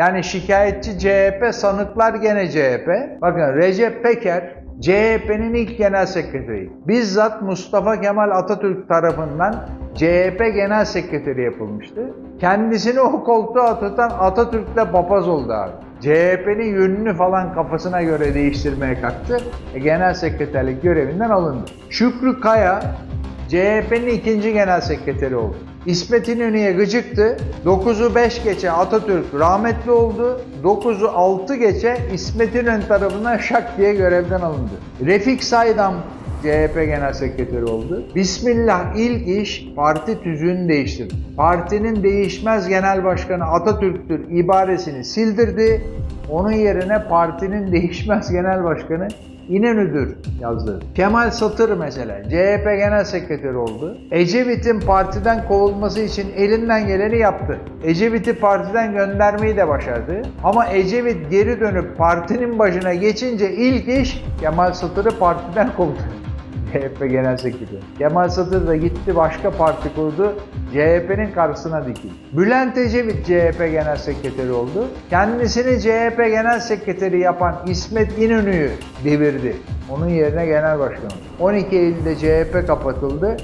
Yani şikayetçi CHP, sanıklar gene CHP. Bakın Recep Peker CHP'nin ilk genel sekreteri. Bizzat Mustafa Kemal Atatürk tarafından CHP genel sekreteri yapılmıştı. Kendisini o koltuğa tutan Atatürk'le papaz oldu abi. CHP'nin yönünü falan kafasına göre değiştirmeye kalktı. E, genel sekreterlik görevinden alındı. Şükrü Kaya CHP'nin ikinci genel sekreteri oldu. İsmet İnönü'ye gıcıktı. 9'u 5 geçe Atatürk rahmetli oldu. 9'u 6 geçe İsmet İnönü tarafından şak diye görevden alındı. Refik Saydam CHP Genel Sekreteri oldu. Bismillah ilk iş parti tüzüğünü değiştirdi. Partinin değişmez genel başkanı Atatürk'tür ibaresini sildirdi. Onun yerine partinin değişmez genel başkanı İnönü'dür yazdı. Kemal Satır mesela CHP Genel Sekreteri oldu. Ecevit'in partiden kovulması için elinden geleni yaptı. Ecevit'i partiden göndermeyi de başardı. Ama Ecevit geri dönüp partinin başına geçince ilk iş Kemal Satır'ı partiden kovdu. CHP Genel Sekreteri. Kemal Satır da gitti başka parti kurdu. CHP'nin karşısına dikildi. Bülent Ecevit CHP Genel Sekreteri oldu. Kendisini CHP Genel Sekreteri yapan İsmet İnönü'yü devirdi. Onun yerine genel başkan oldu. 12 Eylül'de CHP kapatıldı.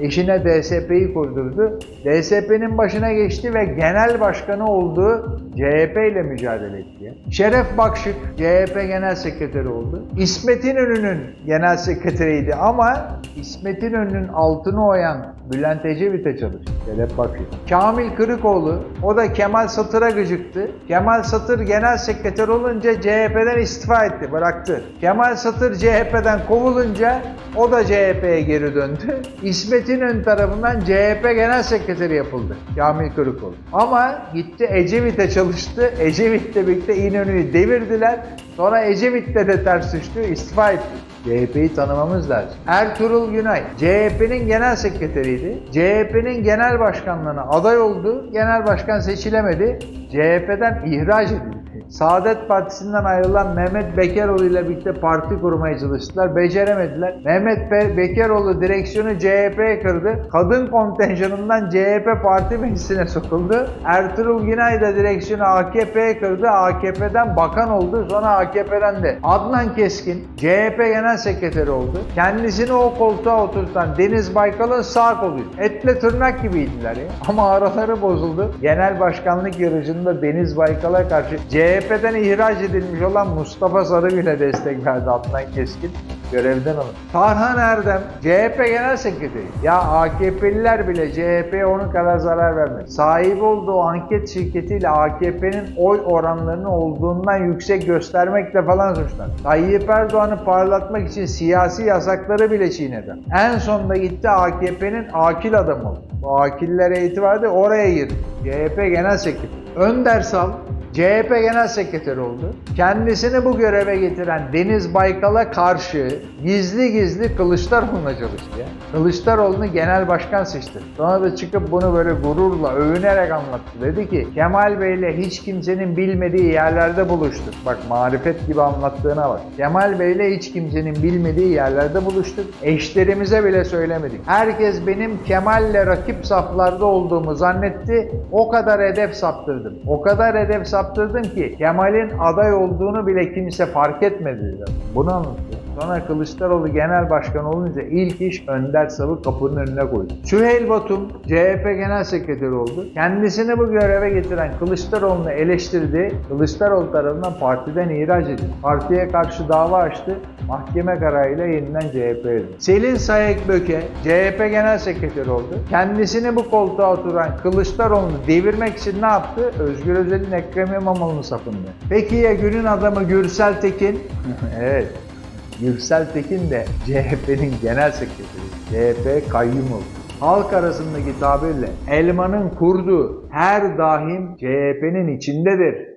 Eşine DSP'yi kurdurdu. DSP'nin başına geçti ve genel başkanı olduğu CHP ile mücadele etti. Şeref Bakşık CHP genel sekreteri oldu. İsmet İnönü'nün genel sekreteriydi ama İsmet İnönü'nün altını oyan Bülent Ecevit'e çalıştı. Şeref Bakşık. Kamil Kırıkoğlu o da Kemal Satır'a gıcıktı. Kemal Satır genel sekreter olunca CHP'den istifa etti, bıraktı. Kemal Satır CHP'den kovulunca o da CHP'ye geri döndü. İsmet İnönü tarafından CHP genel sekreteri yapıldı. Kamil Kırıkoğlu. Ama gitti Ecevit'e çalıştı. Ecevit'le birlikte İnönü'yü devirdiler. Sonra Ecevit'le de ters düştü, istifa etti. CHP'yi tanımamız lazım. Ertuğrul Günay, CHP'nin genel sekreteriydi. CHP'nin genel başkanlığına aday oldu. Genel başkan seçilemedi. CHP'den ihraç edildi. Saadet Partisi'nden ayrılan Mehmet Bekeroğlu ile birlikte parti kurmaya çalıştılar. Beceremediler. Mehmet Be- Bekeroğlu direksiyonu CHP'ye kırdı. Kadın kontenjanından CHP parti meclisine sokuldu. Ertuğrul Günay da direksiyonu AKP'ye kırdı. AKP'den bakan oldu. Sonra AKP'den de Adnan Keskin CHP Genel Sekreteri oldu. Kendisini o koltuğa oturtan Deniz Baykal'ın sağ koluydu. Etle tırnak gibiydiler ya. Ama araları bozuldu. Genel başkanlık yarışında Deniz Baykal'a karşı CHP'den ihraç edilmiş olan Mustafa Sarıgül'e destek verdi Adnan Keskin. Görevden alın. Tarhan Erdem CHP Genel Sekreteri. Ya AKP'liler bile CHP'ye onun kadar zarar vermedi. Sahip olduğu anket şirketiyle AKP'nin oy oranlarını olduğundan yüksek göstermekle falan suçlandı. Tayyip Erdoğan'ı parlatmak için siyasi yasakları bile çiğnedi. En sonunda gitti AKP'nin akil adamı oldu. Bu akiller eğitim vardı oraya girdi. CHP Genel Sekreteri. Önder Sal CHP Genel Sekreteri oldu. Kendisini bu göreve getiren Deniz Baykal'a karşı gizli gizli Kılıçdaroğlu'na çalıştı ya. Kılıçdaroğlu'nu genel başkan seçti. Sonra da çıkıp bunu böyle gururla, övünerek anlattı. Dedi ki Kemal Bey'le hiç kimsenin bilmediği yerlerde buluştuk. Bak marifet gibi anlattığına bak. Kemal Bey'le hiç kimsenin bilmediği yerlerde buluştuk. Eşlerimize bile söylemedik. Herkes benim Kemal'le rakip saflarda olduğumu zannetti. O kadar hedef saptırdım. O kadar hedef saptırdım ki Kemal'in aday olduğunu bile kimse fark etmedi. Bunu anlatıyor. Sonra Kılıçdaroğlu genel başkan olunca ilk iş Önder Sav'ı kapının önüne koydu. Süheyl Batum CHP genel sekreteri oldu. Kendisini bu göreve getiren Kılıçdaroğlu'nu eleştirdi. Kılıçdaroğlu tarafından partiden ihraç edildi. Partiye karşı dava açtı. Mahkeme kararıyla yeniden CHP'ye. Selin Sayek Böke CHP genel sekreteri oldu. Kendisini bu koltuğa oturan Kılıçdaroğlu'nu devirmek için ne yaptı? Özgür Özel'in Ekrem İmamoğlu'nu sapındı. Peki ya günün adamı Gürsel Tekin? evet. Gürsel Tekin de CHP'nin genel sekreteri. CHP kayyum oldu. Halk arasındaki tabirle elmanın kurdu her daim CHP'nin içindedir.